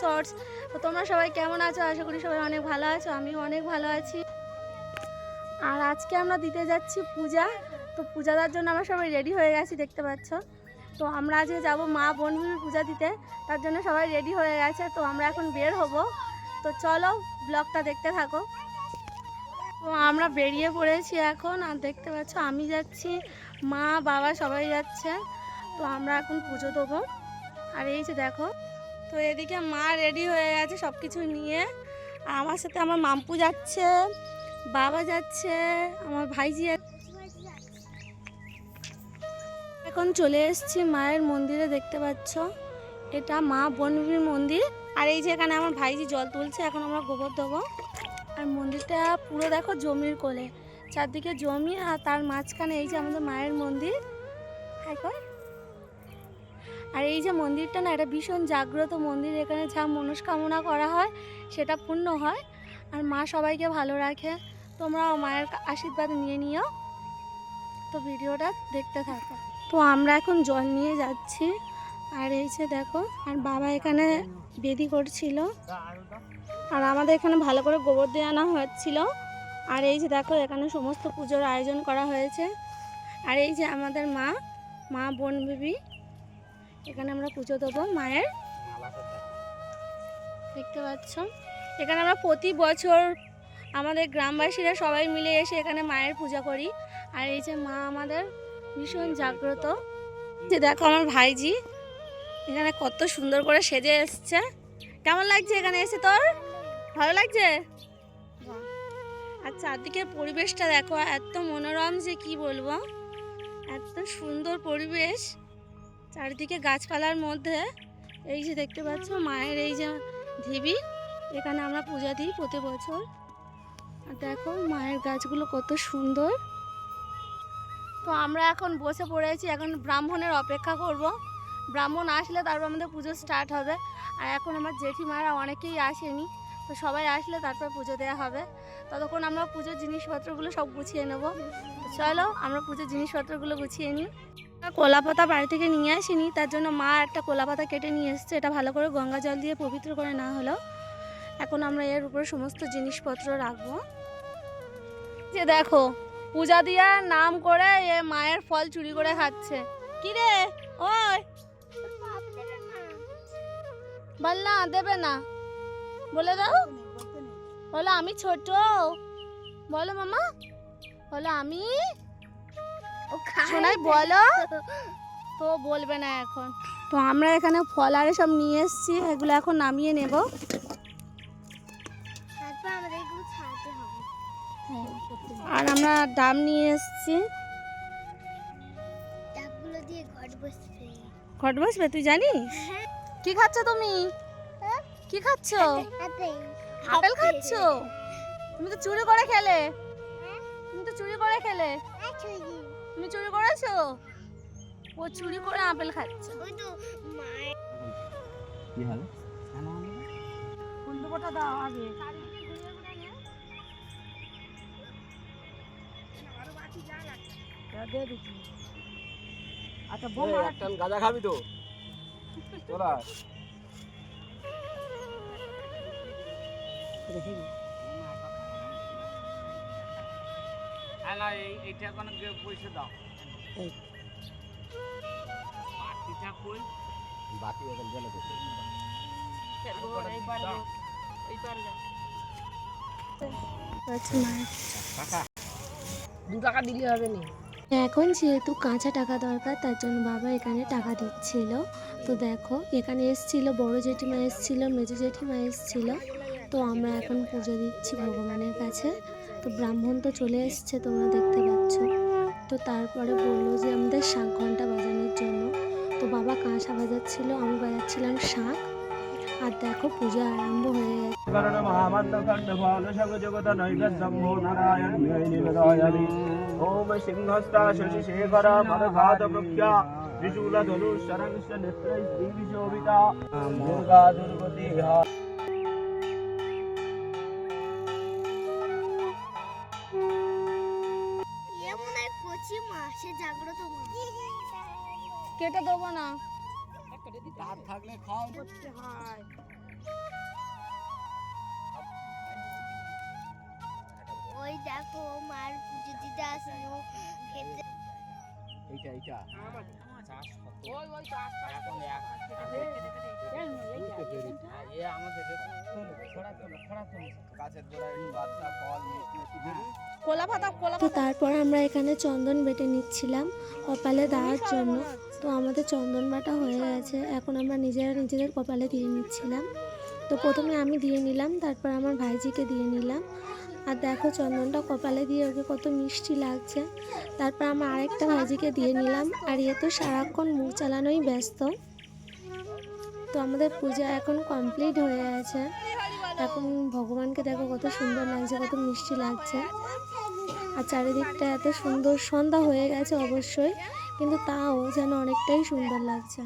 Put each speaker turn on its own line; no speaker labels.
Shorts. তো তোমরা সবাই কেমন আছো? আশা করি সবাই অনেক ভালো আছো, আমিও অনেক ভালো আছি। আর আজকে আমরা দিতে যাচ্ছি পূজা। তো পূজা দেওয়ার জন্য আমরা সবাই রেডি হয়ে গেছি, দেখতে পাচ্ছ? তো আমরা আজকে যাব মা বনবির পূজা দিতে। তার জন্য সবাই রেডি হয়ে গেছে, তো আমরা এখন বের হব। তো চলো ব্লগটা দেখতে থাকো। তো আমরা বেরিয়ে পড়েছি এখন, আর দেখতে পাচ্ছ আমি যাচ্ছি, মা বাবা সবাই যাচ্ছে। তো আমরা এখন পুজো দেবো। আর এই যে দেখো তো এদিকে মা রেডি হয়ে গেছে সব কিছু নিয়ে। আর আমার সাথে আমার মাম্পু যাচ্ছে, বাবা যাচ্ছে, আমার ভাইজি। এখন চলে এসেছি মায়ের মন্দিরে, দেখতে পাচ্ছ? এটা মা বনবীর মন্দির। আর এই যে এখানে আমার ভাইজি জল তুলছে, এখন আমরা গোবর দেবো। আর মন্দিরটা পুরো দেখো জমির কোলে, চারদিকে জমি আর তার মাঝখানে এই যে আমাদের মায়ের মন্দির। কর। আর এই যে মন্দিরটা না, এটা ভীষণ জাগ্রত মন্দির। এখানে যা মনস্কামনা করা হয়, সেটা পূর্ণ হয়। আর মা সবাইকে ভালো রাখে। তোমরাও মায়ের আশীর্বাদ নিয়ে নিও। তো ভিডিওটা দেখতে থাকো। তো আমরা এখন জল নিয়ে যাচ্ছি। আর এই যে দেখো, আর বাবা এখানে বেদি করছিল। আর আমাদের এখানে ভালো করে গোবর দিয়ে আনা হচ্ছিল। আর এই যে দেখো, এখানে সমস্ত পুজোর আয়োজন করা হয়েছে। আর এই যে আমাদের মা মা বোন বিবি এখানে আমরা পুজো দেবো মায়ের। দেখতে পাচ্ছ? এখানে আমরা প্রতি বছর আমাদের গ্রামবাসীরা সবাই মিলে এসে এখানে মায়ের পূজা করি। আর এই যে মা আমাদের ভীষণ জাগ্রত। যে দেখো আমার ভাইজি, এখানে কত সুন্দর করে সেজে এসছে। কেমন লাগছে এখানে এসে তোর? ভালো লাগছে। আর চারদিকের পরিবেশটা দেখো, এত মনোরম যে কি বলব? এত সুন্দর পরিবেশ। চারিদিকে গাছপালার মধ্যে, এই যে দেখতে পাচ্ছ মায়ের এই যে ঢিবি, এখানে আমরা পূজা দিই প্রতি বছর। আর দেখো মায়ের গাছগুলো কত সুন্দর। তো আমরা এখন বসে পড়েছি, এখন ব্রাহ্মণের অপেক্ষা করব। ব্রাহ্মণ আসলে তারপর আমাদের পুজো স্টার্ট হবে। আর এখন আমার জেঠিমারা অনেকেই আসেনি, তো সবাই আসলে তারপর পুজো দেওয়া হবে। ততক্ষণ আমরা পুজোর জিনিসপত্রগুলো সব গুছিয়ে নেব। চলো আমরা পুজোর জিনিসপত্রগুলো গুছিয়ে নিই। কলা পাতা বাড়ি থেকে নিয়ে আসিনি, তার জন্য মা একটা কলা পাতা কেটে নিয়ে এসছে, এটা ভালো করে গঙ্গা জল দিয়ে পবিত্র করে না হলো। এখন আমরা এর উপরে সমস্ত জিনিসপত্র রাখব। যে দেখো, পূজা দিয়ার নাম করে এ মায়ের ফল চুরি করে খাচ্ছে। কি রে? ওই। বল না দেবে না। বলে দাও। বলো, আমি ছোট। বলো মামা। বলো, আমি শোনাই বলো। তো বলবে না এখন। তো আমরা এখানে ফল আরে সব নিয়ে এসেছি এগুলো এখন নামিয়ে নেব।
হবে।
আর আমরা ডাব নিয়ে এসেছি।
ঘট বসবে।
ঘট বসবে তুই জানিস? কি খাচ্ছ তুমি? কি খাচ্ছ? আপেল খাচ্ছ? তুমি তো চুরি করে খেলে। তুমি তো চুরি করে খেলে। তুমি চুরি করেছ? ও চুরি করে আপেল খাচ্ছে।
ওই তো
কি হবে?
কুন্দুকোটা দাও আগে। আচ্ছা বোম
একটা গাঁজা খাবি তো। তোরা না এইটা কোনো পয়সা দাও। বাকিটা কই বাকি এখন জেলে
আচ্ছা
দু টাকা দিলে হবে না?
এখন যেহেতু কাঁচা টাকা দরকার তার জন্য বাবা এখানে টাকা দিচ্ছিল। তো দেখো এখানে এসছিল বড় জেঠিমা এসছিল মেজো জেঠিমা এসছিল। তো আমরা এখন পুজো দিচ্ছি ভগবানের কাছে। তো ব্রাহ্মণ তো চলে এসছে, তোমরা দেখতে পাচ্ছ। তো তারপরে বলল যে আমাদের শাঁখ ঘণ্টা বাজানোর জন্য। তো বাবা কাঁসা বাজাচ্ছিল, আমি বাজাচ্ছিলাম শাঁখ আর দেখো পূজা আরম্ভ হয়ে গেছে। কেটে দেব না।
দাঁত
থাকলে হয়।
ওই দেখো মার আসলো খেতে
এইটা এইটা।
তারপর আমরা এখানে চন্দন বেটে নিচ্ছিলাম। কপালে দেওয়ার জন্য। তো আমাদের চন্দন বাটা হয়ে গেছে। এখন আমরা নিজেরা নিজেদের কপালে দিয়ে নিচ্ছিলাম। তো প্রথমে আমি দিয়ে নিলাম, তারপর আমার ভাইজিকে দিয়ে নিলাম। আর দেখো চন্দনটা কপালে দিয়ে ওকে কত মিষ্টি লাগছে। তারপর আমার আরেকটা ভাইজিকে দিয়ে নিলাম। আর এ তো সারাক্ষণ মুখ চালানোই ব্যস্ত। তো আমাদের পূজা এখন কমপ্লিট হয়ে গেছে। এখন ভগবানকে দেখো কত সুন্দর লাগছে, কত মিষ্টি লাগছে। আর চারিদিকটা এত সুন্দর সন্ধ্যা হয়ে গেছে অবশ্যই। কিন্তু তাও যেন অনেকটাই সুন্দর লাগছে।